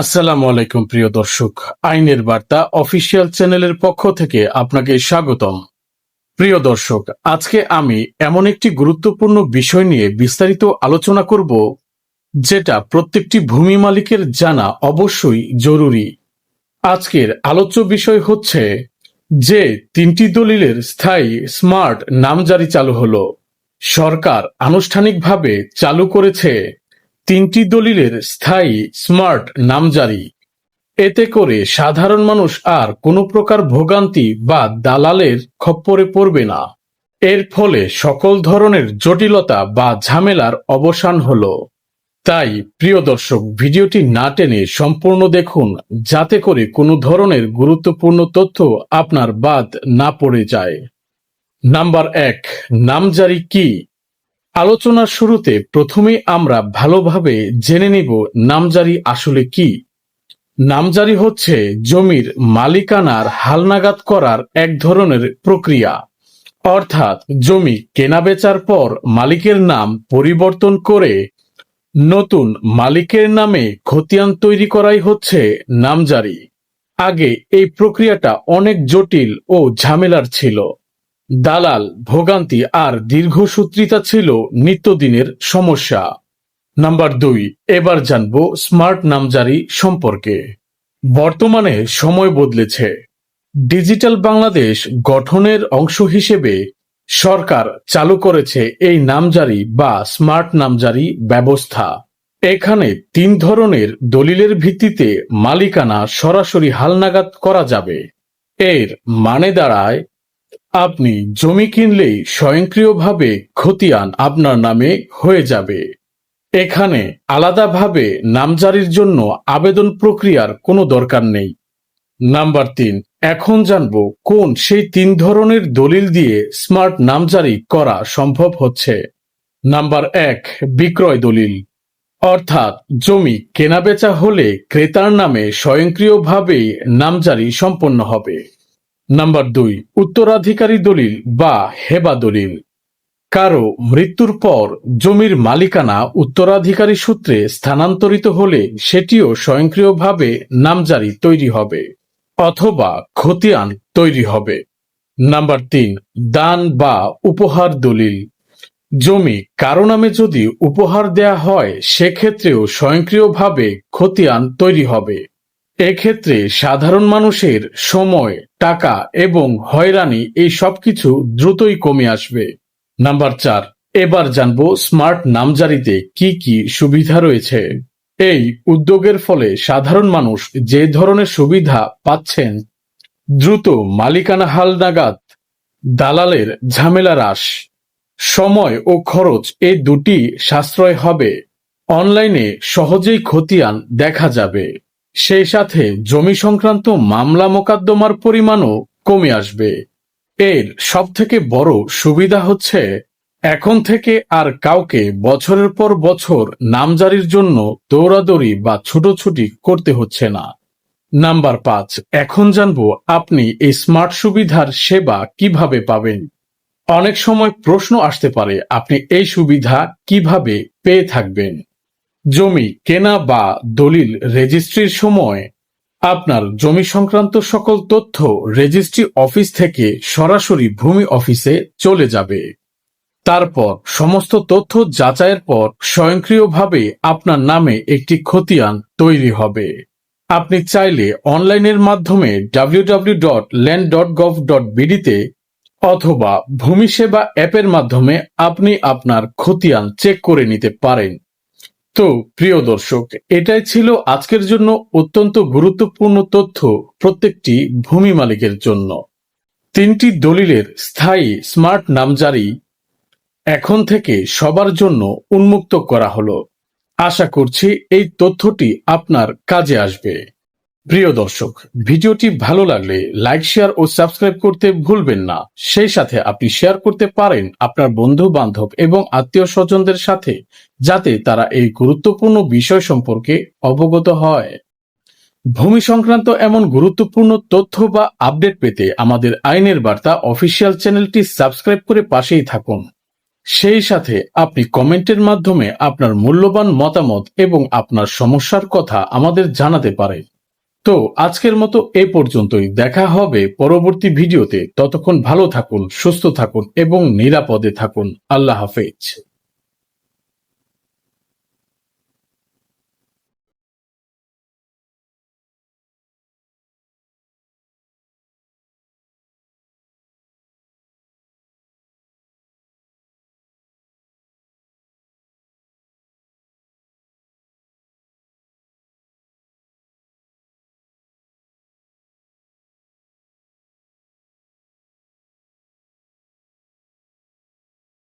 আসসালামু আলাইকুম, প্রিয় দর্শক। আইনের বার্তা অফিসিয়াল চ্যানেলের পক্ষ থেকে আপনাকে স্বাগতম। প্রিয় দর্শক, আজকে আমি এমন একটি গুরুত্বপূর্ণ বিষয় নিয়ে বিস্তারিত আলোচনা করব, যেটা প্রত্যেকটি ভূমি মালিকের জানা অবশ্যই জরুরি। আজকের আলোচ্য বিষয় হচ্ছে যে তিনটি দলিলের স্থায়ী স্মার্ট নামজারি চালু হলো। সরকার আনুষ্ঠানিকভাবে চালু করেছে তিনটি দলিলের স্থায়ী, স্মার্ট নামজারি এতে করে সাধারণ মানুষ আর কোনো প্রকার ভোগান্তি বা দালালের খপ্পরে পড়বে না। এর ফলে সকল ধরনের জটিলতা বা ঝামেলার অবসান হলো। তাই, প্রিয় দর্শক, ভিডিওটি না টেনে সম্পূর্ণ দেখুন যাতে করে কোনো ধরনের গুরুত্বপূর্ণ তথ্য আপনার বাদ না পড়ে যায়। নাম্বার এক নামজারি কি? আলোচনার শুরুতে প্রথমে আমরা ভালোভাবে জেনে নিব নামজারি আসলে কি। নামজারি হচ্ছে জমির মালিকানার হালনাগাদ করার এক ধরনের প্রক্রিয়া। অর্থাৎ জমি কেনাবেচার পর মালিকের নাম পরিবর্তন করে নতুন মালিকের নামে খতিয়ান তৈরি করাই হচ্ছে নামজারি। আগে এই প্রক্রিয়াটা অনেক জটিল ও ঝামেলার ছিল। দালাল, ভোগান্তি আর দীর্ঘসূত্রিতা ছিল নিত্যদিনের সমস্যা। নাম্বার দুই, এবার জানব স্মার্ট নামজারি সম্পর্কে। বর্তমানে সময় বদলেছে। ডিজিটাল বাংলাদেশ গঠনের অংশ হিসেবে সরকার চালু করেছে এই নামজারি বা স্মার্ট নামজারি ব্যবস্থা। এখানে তিন ধরনের দলিলের ভিত্তিতে মালিকানা সরাসরি হালনাগাদ করা যাবে। এর মানে দাঁড়ায় আপনি জমি কিনলেই স্বয়ংক্রিয়ভাবে খতিয়ান আপনার নামে হয়ে যাবে। এখানে আলাদাভাবে নামজারির জন্য আবেদন প্রক্রিয়ার কোনো দরকার নেই। নাম্বার তিন, এখন জানব কোন সেই তিন ধরনের দলিল দিয়ে স্মার্ট নামজারি করা সম্ভব হচ্ছে। নাম্বার এক, বিক্রয় দলিল। অর্থাৎ জমি কেনাবেচা হলে ক্রেতার নামে স্বয়ংক্রিয়ভাবেই নামজারি সম্পন্ন হবে। নাম্বার দুই, উত্তরাধিকারী দলিল বা হেবা দলিল। কারও মৃত্যুর পর জমির মালিকানা উত্তরাধিকারী সূত্রে স্থানান্তরিত হলে সেটিও স্বয়ংক্রিয়ভাবে নামজারি তৈরি হবে অথবা খতিয়ান তৈরি হবে। নাম্বার তিন, দান বা উপহার দলিল। জমি কারও নামে যদি উপহার দেয়া হয়, সেক্ষেত্রেও স্বয়ংক্রিয়ভাবে খতিয়ান তৈরি হবে। এক্ষেত্রে সাধারণ মানুষের সময়, টাকা এবং হয়রানি এই সবকিছু দ্রুতই কমে আসবে। নাম্বার চার, এবার জানব স্মার্ট নামজারিতে কি কি সুবিধা রয়েছে। এই উদ্যোগের ফলে সাধারণ মানুষ যে ধরনের সুবিধা পাচ্ছেন, দ্রুত মালিকানা হাল নাগাদ, দালালের ঝামেলা হ্রাস, সময় ও খরচ এই দুটি সাশ্রয় হবে। অনলাইনে সহজেই খতিয়ান দেখা যাবে। সেই সাথে জমি সংক্রান্ত মামলা মোকদ্দমার পরিমাণও কমে আসবে। এর সবথেকে বড় সুবিধা হচ্ছে, এখন থেকে আর কাউকে বছরের পর বছর নামজারির জন্য দৌড়াদৌড়ি বা ছুটোছুটি করতে হচ্ছে না। নাম্বার পাঁচ, এখন জানব আপনি এই স্মার্ট সুবিধার সেবা কীভাবে পাবেন। অনেক সময় প্রশ্ন আসতে পারে, আপনি এই সুবিধা কীভাবে পেয়ে থাকবেন? জমি কেনা বা দলিল রেজিস্ট্রির সময় আপনার জমি সংক্রান্ত সকল তথ্য রেজিস্ট্রি অফিস থেকে সরাসরি ভূমি অফিসে চলে যাবে। তারপর সমস্ত তথ্য যাচাইয়ের পর স্বয়ংক্রিয়ভাবে আপনার নামে একটি খতিয়ান তৈরি হবে। আপনি চাইলে অনলাইনের মাধ্যমে ডাব্লিউডাব্লিউ অথবা ভূমি সেবা অ্যাপের মাধ্যমে আপনি আপনার খতিয়ান চেক করে নিতে পারেন। তো প্রিয় দর্শক, এটাই ছিল আজকের জন্য অত্যন্ত গুরুত্বপূর্ণ তথ্য প্রত্যেকটি ভূমি মালিকের জন্য। তিনটি দলিলের স্থায়ী স্মার্ট নামজারি এখন থেকে সবার জন্য উন্মুক্ত করা হলো। আশা করছি এই তথ্যটি আপনার কাজে আসবে। প্রিয় দর্শক, ভিডিওটি ভালো লাগলে লাইক শেয়ার ও সাবস্ক্রাইব করতে ভুলবেন না। সেই সাথে আপনি শেয়ার করতে পারেন আপনার বন্ধু বান্ধব এবং আত্মীয় স্বজনদের সাথে, যাতে তারা এই গুরুত্বপূর্ণ বিষয় সম্পর্কে অবগত হয়। ভূমি সংক্রান্ত এমন গুরুত্বপূর্ণ তথ্য বা আপডেট পেতে আমাদের আইনের বার্তা অফিসিয়াল চ্যানেলটি সাবস্ক্রাইব করে পাশেই থাকুন। সেই সাথে আপনি কমেন্টের মাধ্যমে আপনার মূল্যবান মতামত এবং আপনার সমস্যার কথা আমাদের জানাতে পারেন। তো আজকের মতো এ পর্যন্তই। দেখা হবে পরবর্তী ভিডিওতে। ততক্ষণ ভালো থাকুন, সুস্থ থাকুন এবং নিরাপদে থাকুন। আল্লাহ হাফেজ।